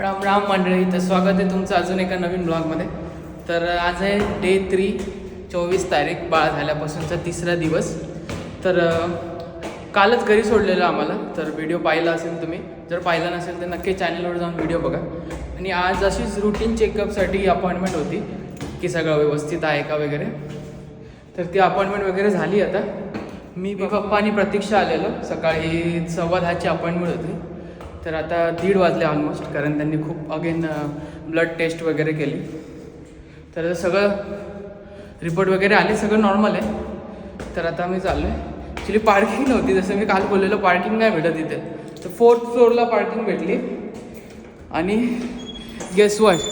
राम राम मंडळी तर स्वागत आहे तुमचं अजून एका नवीन ब्लॉगमध्ये तर आज आहे डे थ्री चोवीस तारीख बाळ झाल्यापासूनचा तिसरा दिवस. तर कालच घरी सोडलेलं आम्हाला तर व्हिडिओ पाहिला असेल तुम्ही. जर पाहिला नसेल तर नक्की चॅनलवर जाऊन व्हिडिओ बघा. आणि आज अशीच रुटीन चेकअपसाठी अपॉइंटमेंट होती की सगळं व्यवस्थित आहे का वगैरे. तर ती अपॉइंटमेंट वगैरे झाली आता. मी मी पप्पा आणि प्रतीक्षा आलेलो. सकाळी सव्वा दहाची अपॉइंटमेंट होती. तर आता दीड वाजले ऑलमोस्ट कारण त्यांनी खूप अगेन ब्लड टेस्ट वगैरे केली. तर आता सगळं रिपोर्ट वगैरे आले सगळं नॉर्मल आहे. तर आता आम्ही चाललो आहे ॲक्च्युली पार्किंग नव्हती जसं मी काल बोललेलं पार्किंग नाही भेटत इथे. तर फोर्थ फ्लोअरला पार्किंग भेटली. आणि गेस वॉच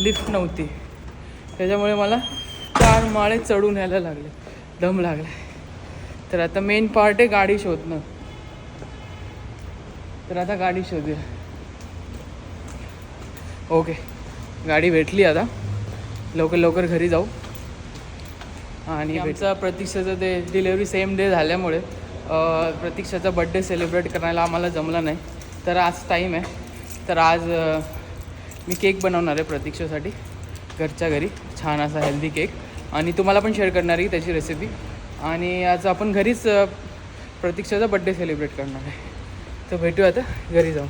लिफ्ट नव्हती. त्याच्यामुळे मला चार माळे चढून यायला लागले. दम लागला तर आता मेन पार्ट आहे गाडी शोधणं. तर आता गाडी शोधूया. ओके गाडी भेटली आता. लवकर लवकर घरी जाऊ. आणि आमचा प्रतीक्षाचं ते डिलेवरी सेम डे झाल्यामुळे प्रतीक्षाचा बड्डे सेलिब्रेट करायला आम्हाला जमला नाही. तर आज टाईम आहे. तर आज मी केक बनवणार आहे प्रतीक्षेसाठी. घरच्या घरी. छान असा हेल्दी केक आणि तुम्हाला पण शेअर करणार आहे त्याची रेसिपी आणि आज आपण घरीच प्रतीक्षाचा बड्डे सेलिब्रेट करणार आहे. तर भेटू आता घरी जाऊन.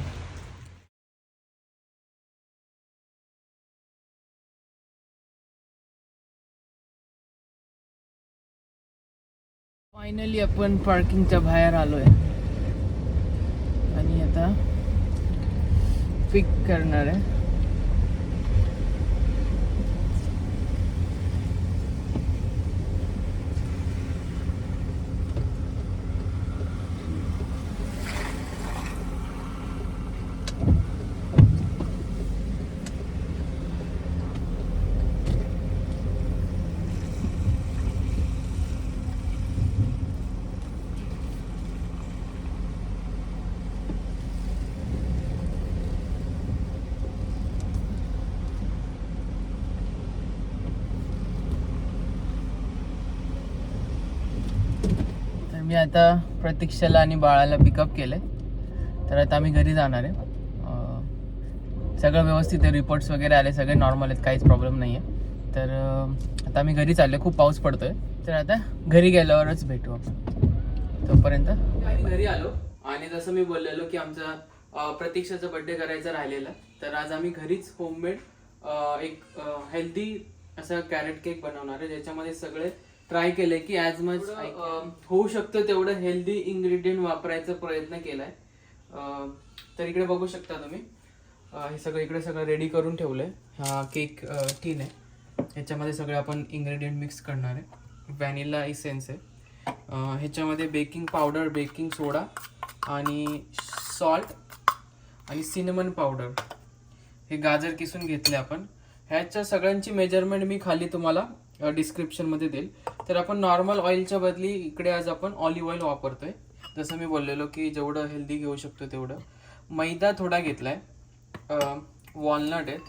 फायनली आपण पार्किंगच्या बाहेर आलोय. आणि आता पिक करणार आहे तर मी आता प्रतीक्षाला आणि बाळाला पिकअप केलं आहे तर आता आम्ही घरी जाणार आहे. सगळं व्यवस्थित आहे रिपोर्ट्स वगैरे आले सगळे नॉर्मल आहेत काहीच प्रॉब्लेम नाही आहे तर आता आम्ही घरी चाललो खूप पाऊस पडतो आहे तर आता घरी गेल्यावरच भेटू आपण. तोपर्यंत आम्ही घरी आलो आणि जसं मी बोललेलो की आमचा प्रतीक्षाचा बर्थडे करायचा राहिलेला. तर आज आम्ही घरीच होममेड एक हेल्दी असा कॅरेट केक बनवणार आहे ज्याच्यामध्ये सगळे ट्राय केले की ॲज मच होऊ शकतं तेवढं हेल्दी इन्ग्रेडियंट वापरायचा प्रयत्न केलाय. तर इकडे बघू शकता तुम्ही. हे सगळं इकडे सगळं रेडी करून ठेवलंय. हा केक टीन आहे. ह्याच्यामध्ये सगळे आपण इन्ग्रेडियंट मिक्स करणार आहे. व्हॅनिला इसेन्स आहे. ह्याच्यामध्ये बेकिंग पावडर बेकिंग सोडा आणि सॉल्ट आणि सिनेमन पावडर हे गाजर किसून घेतले आपण. ह्याच्या सगळ्यांची मेजरमेंट मी खाली तुम्हाला डिस्क्रिप्शनमध्ये देईल. तर आपण नॉर्मल ऑइलच्या बदली इकडे आज आपण ऑलिव्ह ऑइल वापरतोय. जसं मी बोललेलो की जेवढं हेल्दी घेऊ शकतो तेवढं. मैदा थोडा घेतलाय. वॉलनट आहेत.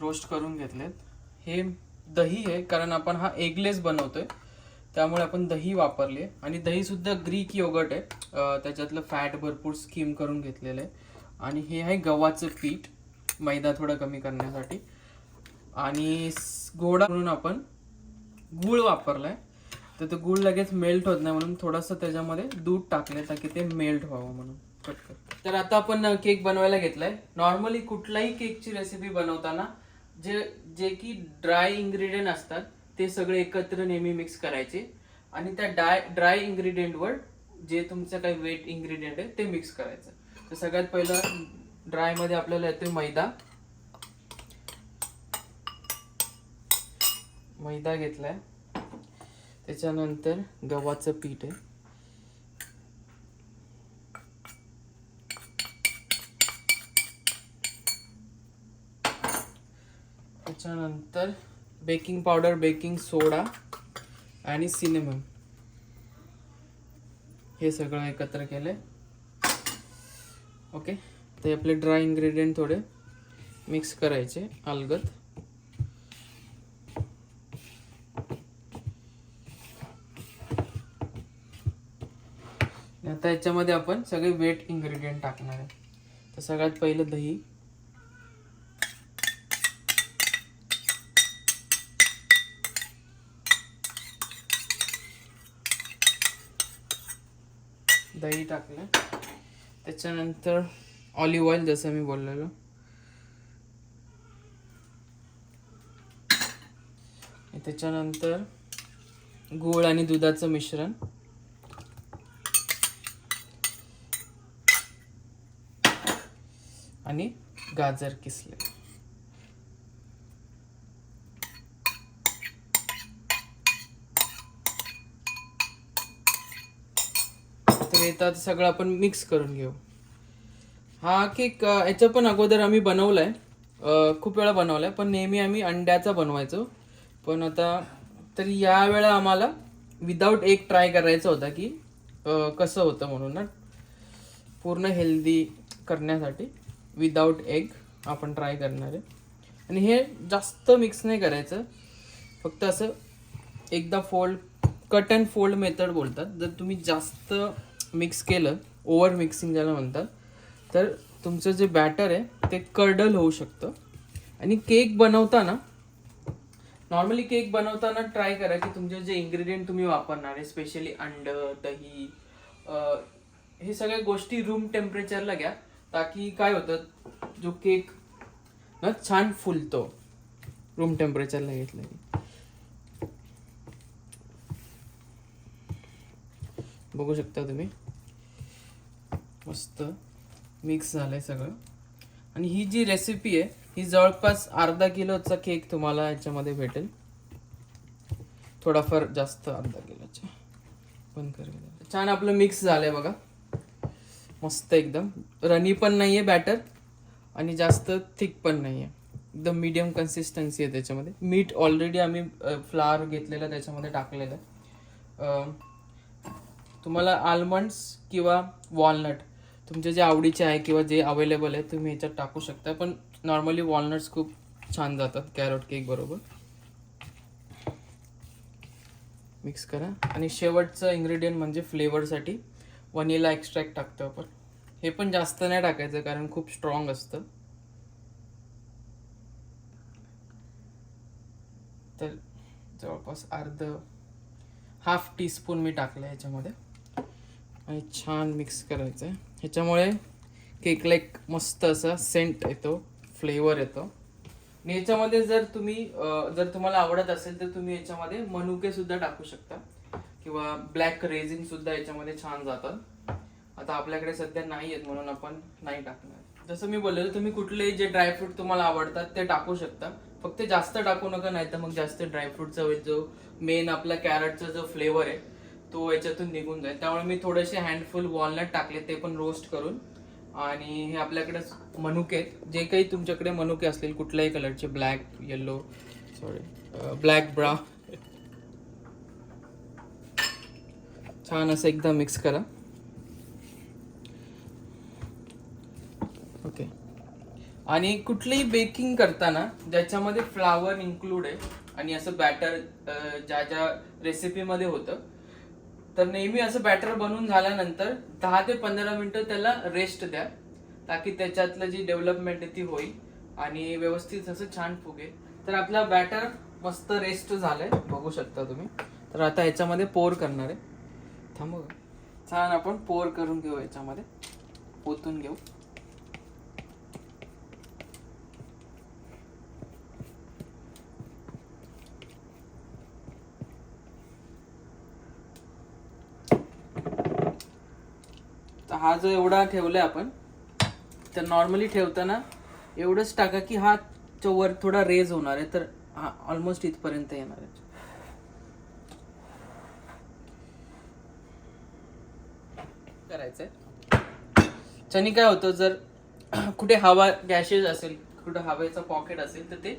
रोस्ट करून घेतलेत. हे दही आहे कारण आपण हा एगलेस बनवतोय. त्यामुळे आपण दही वापरले आणि दही सुद्धा ग्रीक योगट आहे. त्याच्यातलं फॅट भरपूर स्कीम करून घेतलेलं आहे. आणि हे आहे गव्हाचं पीठ मैदा थोडा कमी करण्यासाठी. आणि गोडा म्हणून आपण गूळ वापरलाय. तर तो गूळ लगेच मेल्ट होत नाही म्हणून थोडंसं त्याच्यामध्ये दूध टाकले ताकी ते मेल्ट व्हावं म्हणून. पटकन तर आता आपण केक बनवायला घेतलाय. नॉर्मली कुठलाही केकची रेसिपी बनवताना जे जे की ड्राय इन्ग्रेडियंट असतात ते सगळे एकत्र नेहमी मिक्स करायचे. आणि त्या डाय ड्राय इन्ग्रेडियंटवर जे तुमचं काही वेट इन्ग्रेडियंट आहे ते मिक्स करायचं. तर सगळ्यात पहिलं ड्रायमध्ये आपल्याला येते मैदा. मैदा घेतलाय. त्याच्यानंतर गव्हाचं पीठ आहे. त्याच्यानंतर बेकिंग पावडर बेकिंग सोडा आणि सिनेमन. हे सगळं एकत्र केलं आहे ओके? ते आपले ड्राय इन्ग्रेडियंट थोडे मिक्स करायचे अलगत आता ह्याच्यामध्ये आपण सगळे वेट इन्ग्रेडियंट टाकणार आहे. तर सगळ्यात पहिलं दही. दही टाकलं. त्याच्यानंतर ऑलिव्ह ऑइल जसं मी बोललेलो. त्याच्यानंतर गूळ आणि दुधाचं मिश्रण. आणि गाजर किसले. तर येतात सगळं आपण मिक्स करून घेऊ. हा केक याचं पण अगोदर आम्ही बनवलाय. खूप वेळा बनवलाय पण नेहमी आम्ही अंड्याचा बनवायचो. पण आता तर या वेळा आम्हाला विदाऊट एक ट्राय करायचा होता की कसं होतं म्हणून ना. पूर्ण हेल्दी करण्यासाठी. विदाऊट एग आपण ट्राय करणार आहे. आणि हे जास्त मिक्स नाही करायचं. फक्त असं एकदा fold cut and fold method बोलतात. जर तुम्ही जास्त मिक्स केलं ओव्हर मिक्सिंग ज्याला म्हणतात तर तुमचं जे बॅटर आहे ते कर्डल होऊ शकतं. आणि केक बनवताना नॉर्मली केक बनवताना ट्राय करा की तुमचे जे इन्ग्रेडियंट तुम्ही वापरणार आहे स्पेशली अंड दही हे सगळ्या गोष्टी रूम टेम्परेचरला घ्या. ताकी काय होतं? जो केक ना छान फुलतो. रूम टेम्परेचरला घेतलं की बघू शकता तुम्ही. मस्त मिक्स झालंय सगळं. आणि ही जी रेसिपी आहे ही जवळपास अर्धा किलोचा केक तुम्हाला याच्यामध्ये भेटेल. थोडाफार जास्त अर्धा किलोचा. बंद करूया छान आपलं मिक्स झालंय बघा. मस्त एकदम. रनी पण नाही आहे बॅटर आणि जास्त थिक पण नाही आहे एकदम मीडियम कन्सिस्टन्सी आहे त्याच्यामध्ये. मीठ ऑलरेडी आम्ही फ्लावर घेतलेलं त्याच्यामध्ये टाकलेलं आहे. तुम्हाला आल्मंड्स किंवा वॉलनट तुमचे जे आवडीचे आहे किंवा जे अवेलेबल आहे तुम्ही ह्याच्यात टाकू शकता. पण नॉर्मली वॉलनट्स खूप छान जातात. कॅरोट केक बरोबर. मिक्स करा. आणि शेवटचं इन्ग्रेडियंट म्हणजे फ्लेवरसाठी वनिला एक्स्ट्रॅक्ट टाकतो आपण. हे पण जास्त नाही टाकायचं कारण खूप स्ट्रॉंग असतं. तर जवळपास अर्ध हाफ टीस्पून मी टाकलं ह्याच्यामध्ये. आणि छान मिक्स करायचं आहे ह्याच्यामुळे केकला एक मस्त असा सेंट येतो फ्लेवर येतो. आणि याच्यामध्ये जर तुम्ही जर तुम्हाला आवडत असेल तर तुम्ही याच्यामध्ये मनुके सुद्धा टाकू शकता. किंवा ब्लॅक रेझिन सुद्धा याच्यामध्ये छान जातात. आता आपल्याकडे सध्या नाही आहेत म्हणून आपण नाही टाकणार. जसं मी बोललेलो तुम्ही कुठलेही जे ड्रायफ्रूट तुम्हाला आवडतात ते टाकू शकता. फक्त जास्त टाकू नका नाही तर मग जास्त ड्रायफ्रूटचा जो मेन आपला कॅरटचा जो फ्लेवर आहे तो याच्यातून निघून जाईल. त्यामुळे मी थोडेसे हँडफुल वॉलनट टाकले ते पण रोस्ट करून. आणि हे आपल्याकडे मनुके आहेत. जे काही तुमच्याकडे मनुके असतील कुठल्याही कलरचे black yellow sorry black brown छान असं एकदा मिक्स करा. ओके आणि कुठलीही बेकिंग करताना ज्याच्यामध्ये फ्लावर इन्क्लूड आहे आणि असं बॅटर ज्या ज्या रेसिपीमध्ये होतं तर नेहमी असं बॅटर बनवून झाल्यानंतर दहा ते पंधरा मिनटं त्याला रेस्ट द्या ताकी त्याच्यातलं जी डेव्हलपमेंट आहे ती होईल आणि व्यवस्थित असं छान फुगेल. तर आपला बॅटर मस्त रेस्ट झालंय बघू शकता तुम्ही. तर आता याच्यामध्ये पोर करणार आहे. थांबू का? छान आपण पोर करून घेऊ याच्यामध्ये. ओतून घेऊ. तर हा जो एवढा ठेवलाय आपण तर नॉर्मली ठेवताना एवढंच टाका की हा वर थोडा रेज होणार आहे तर हा ऑलमोस्ट इथपर्यंत येणार आहे. करायचंय. त्याने काय होतं जर कुठे हवा गॅसेस असेल कुठे हवेचं पॉकेट असेल तर ते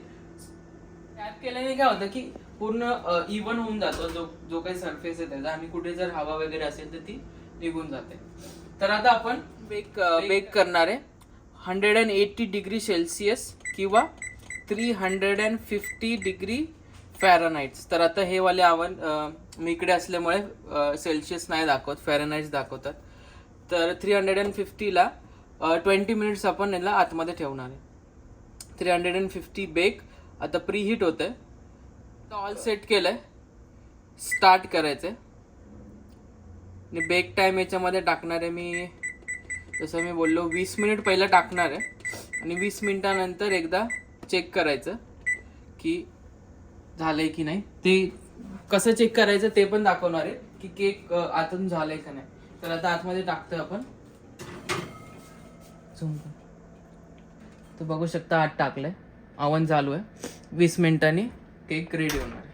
टॅप केल्याने काय होतं की पूर्ण इव्हन होऊन जातो जो जो काही सरफेस आहे त्याचा आणि कुठे जर हवा वगैरे असेल तर ती निघून जाते. तर आता आपण बेक बेक करणार आहे. Hundred and eighty degree Celsius किंवा three hundred and fifty degree Fahrenheits तर आता हे वाले आव्हान मी इकडे असल्यामुळे सेल्सिअस नाही दाखवत फॅरनाईट्स दाखवतात. तर थ्री हंड्रेड अँड फिफ्टीला ट्वेंटी मिनिट्स आपण याला आतमध्ये ठेवणार आहे. Three hundred and fifty bake आता प्री हिट होतं आहे ऑल सेट केलं आहे स्टार्ट करायचं आणि बेक टाईम याच्यामध्ये टाकणार आहे मी जसं मी बोललो वीस मिनिट पहिलं टाकणार आहे. आणि वीस मिनिटानंतर एकदा चेक करायचं की झालं आहे की नाही. ते कसं चेक करायचं ते पण दाखवणार आहे की केक आतून झालं आहे का नाही. तर आता आतमध्ये टाकतोय आपण. तू तर बघू शकता आत टाकलंय. आवन चालू आहे. वीस मिनिटांनी केक रेडी होणार आहे.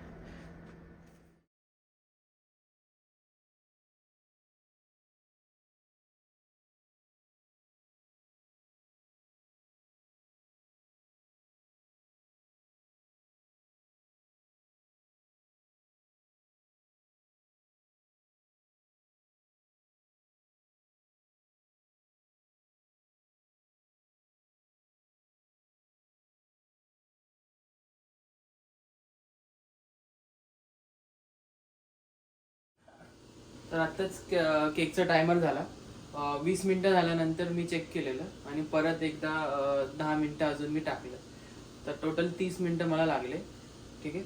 तर आत्ताच केकचा टायमर झाला. वीस मिनटं झाल्यानंतर मी चेक केलेलं आणि परत एकदा दहा मिनटं अजून मी टाकलं. तर टोटल तीस मिनटं मला लागले. ठीक आहे?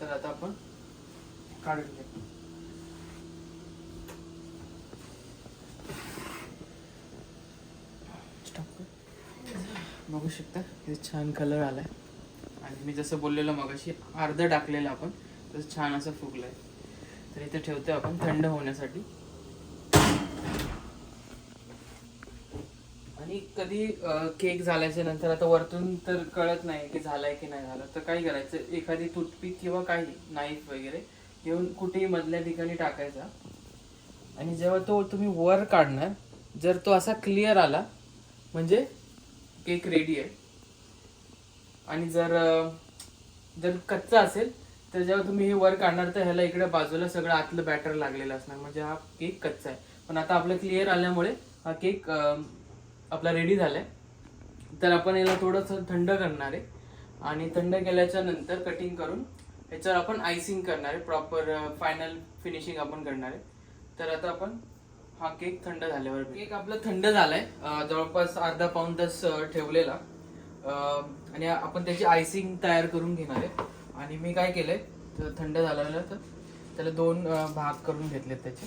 तर आता आपण काढून घेऊ. बघू शकता हे छान कलर आलाय. आणि मी जसं बोललेलं मगाशी अर्ध टाकलेलं आपण तसं छान असं फुगलंय. तर इथे ठेवतोय आपण थंड होण्यासाठी. आणि कधी केक झाल्याच्यानंतर आता वरतून तर कळत नाही की झालाय की नाही झालं तर काय करायचं? एखादी टूथपिक किंवा काही नाईफ वगैरे घेऊन कुठेही मधल्या ठिकाणी टाकायचा. आणि जेव्हा तो तुम्ही वर काढणार जर तो असा क्लिअर आला म्हणजे केक रेडी आहे. आणि जर जर कच्चा असेल तर जेव्हा तुम्ही हे वर काढणार तर ह्याला इकडे बाजूला सगळं आतलं बॅटर लागलेलं असणार. म्हणजे हा केक कच्चा आहे. पण आता आपलं क्लिअर आल्यामुळे हा केक आपला रेडी झालाय. तर आपण याला थोडंसं थंड करणार आहे. आणि थंड केल्याच्यानंतर कटिंग करून ह्याच्यावर आपण आयसिंग करणार आहे. प्रॉपर फायनल फिनिशिंग आपण करणार आहे. तर आता आपण हा केक थंड झाल्यावर केक आपला थंड झालाय. आहे जवळपास अर्धा पाऊन तास ठेवलेला. आणि आपण त्याची आयसिंग तयार करून घेणार आहे. आणि मी काय केलंय तर थंड झालेलं तर त्याला दोन भाग करून घेतलेत त्याचे.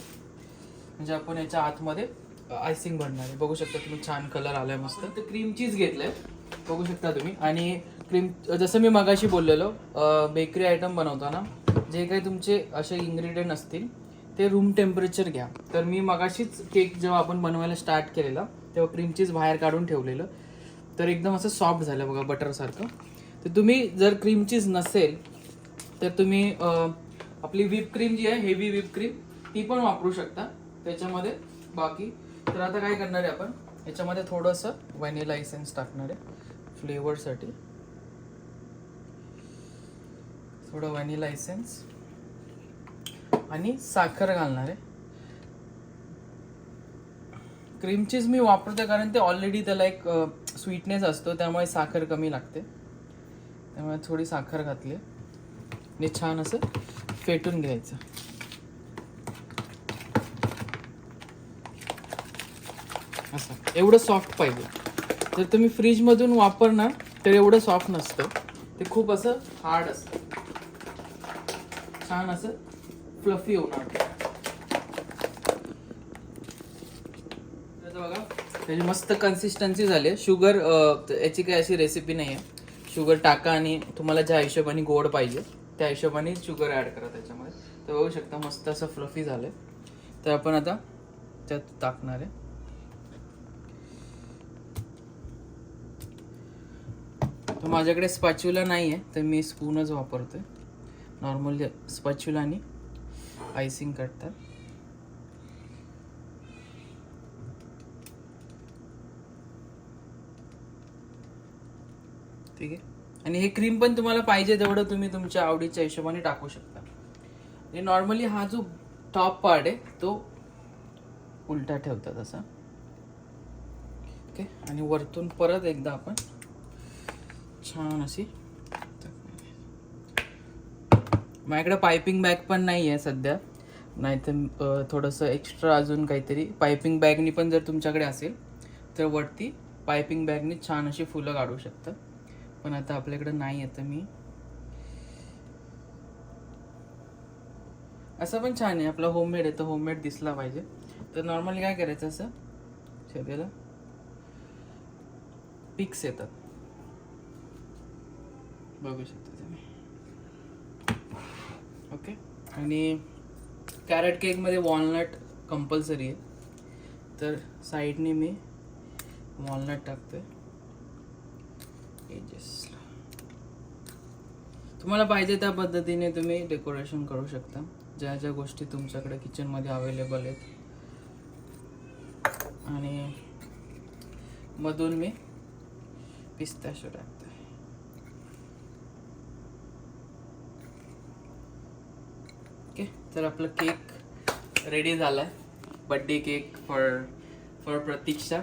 म्हणजे आपण याच्या आतमध्ये आयसिंग भरणार आहे. बघू शकता तुम्ही छान कलर आलाय मस्त. तर क्रीम चीज घेतलंय. बघू शकता तुम्ही. आणि क्रीम जसं मी मगाशी बोललेलो बेकरी आयटम बनवताना जे काही तुमचे असे इन्ग्रेडियंट असतील ते रूम टेम्परेचर घ्या. तर मी मगाशीच केक जेव्हा आपण बनवायला स्टार्ट केलेला तेव्हा क्रीम चीज बाहेर काढून ठेवलेलं. तर एकदम असं सॉफ्ट झालं बघा बटरसारखं तर तुम्ही जर क्रीम चीज नसेल तर तुम्ही आपली व्हिप क्रीम जी आहे हेवी व्हिप क्रीम ती पण वापरू शकता. त्याच्यामध्ये बाकी तर आता काय करणार आहे आपण? याच्यामध्ये थोडंसं व्हॅनिला इसेन्स टाकणार आहे फ्लेवरसाठी थोडं व्हॅनिला इसेन्स आणि साखर घालणार आहे. क्रीम चीज मी वापरते कारण ते ऑलरेडी त्याला एक स्वीटनेस असतो त्यामुळे साखर कमी लागते. त्यामुळे थोडी साखर घातली. आणि छान असं फेटून घ्यायचं. असं. एवढं सॉफ्ट पाहिजे. जर तुम्ही फ्रीजमधून वापरणार तर एवढं सॉफ्ट नसतं. ते खूप असं हार्ड असतं. छान असं फ्लफी होणार बघा त्याची मस्त कन्सिस्टन्सी झाली शुगर याची काही अशी रेसिपी नाही आहे शुगर टाका आणि तुम्हाला ज्या हिशोबाने गोड पाहिजे त्या हिशोबाने शुगर ॲड करा त्याच्यामध्ये. तर बघू शकता मस्त असं फ्लफी आहे तर आपण आता त्यात टाकणार आहे. तर माझ्याकडे स्पॅच्युला नाही आहे तर मी स्पूनच वापरतो आहे नॉर्मली स्पॅच्युलानी आयसिंग करतात ठीक आहे? आणि हे क्रीम पण तुम्हाला पाहिजे तेवढं तुम्ही तुमच्या आवडीच्या हिशोबाने टाकू शकता. म्हणजे आणि नॉर्मली हा जो टॉप पार्ट आहे तो उलटा ठेवतात असा. ओके? आणि वरतून परत एकदा आपण छान अशी माझ्याकडे पायपिंग बॅग पण नाही आहे सध्या. नाहीतर थोडंसं एक्स्ट्रा अजून काहीतरी पायपिंग बॅगनी पण जर तुमच्याकडे असेल तर वरती पायपिंग बॅगनी छान अशी फुलं काढू शकतात पण आता आपल्याकडं नाही येतं मी. असं पण छान आहे आपला होममेड आहे तर होममेड दिसला पाहिजे. तर नॉर्मली काय करायचं असं? शरीराला पिक्स येतात. बघू शकता तुम्ही. ओके आणि कॅरेट केकमध्ये वॉलनट कंपल्सरी आहे. तर साईडने मी वॉलनट टाकते एजेसला तुम्हाला पाहिजे त्या पद्धतीने तुम्ही डेकोरेशन करू शकता. ज्या ज्या गोष्टी तुमच्याकडे किचनमध्ये अवेलेबल आहेत. आणि मधून मी पिस्ताशो टाकते. ओके तर आपलं केक रेडी झाला आहे birthday cake for for Pratiksha.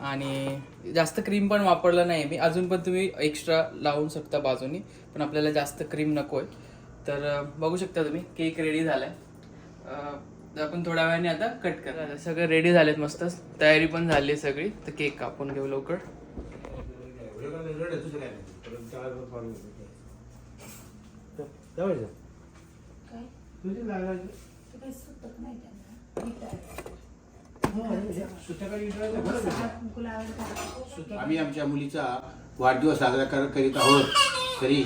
आणि जास्त क्रीम पण वापरलं नाही मी. अजून पण तुम्ही एक्स्ट्रा लावून शकता बाजूनी पण आपल्याला जास्त क्रीम नको आहे तर बघू शकता तुम्ही केक रेडी झाला आहे आपण थोड्या वेळाने आता कट करा. सगळं रेडी झालेत मस्त. तयारी पण झाली आहे सगळी. तर केक कापून घेऊ लवकर. आम्ही आमच्या मुलीचा वाढदिवस साजरा कर- करीत आहोत. तरी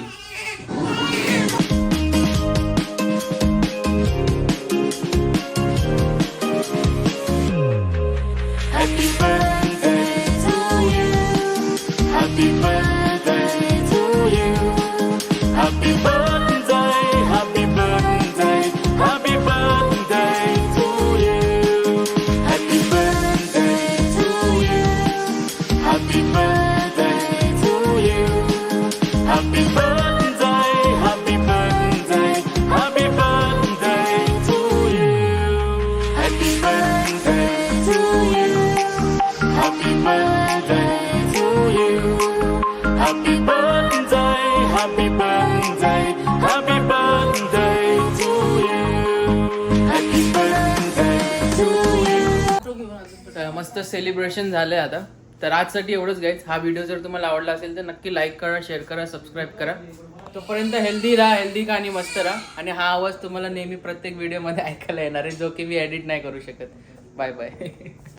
मस्त सेलिब्रेशन झालंय आता. तर आजसाठी एवढंच गाईज हा व्हिडिओ जर तुम्हाला आवडला असेल तर नक्की लाईक करा शेअर करा सबस्क्राईब करा. तोपर्यंत हेल्दी राहा हेल्दी का आणि मस्त राहा. आणि हा आवाज तुम्हाला नेहमी प्रत्येक व्हिडिओमध्ये ऐकायला येणार आहे जो की मी एडिट नाही करू शकत. Bye bye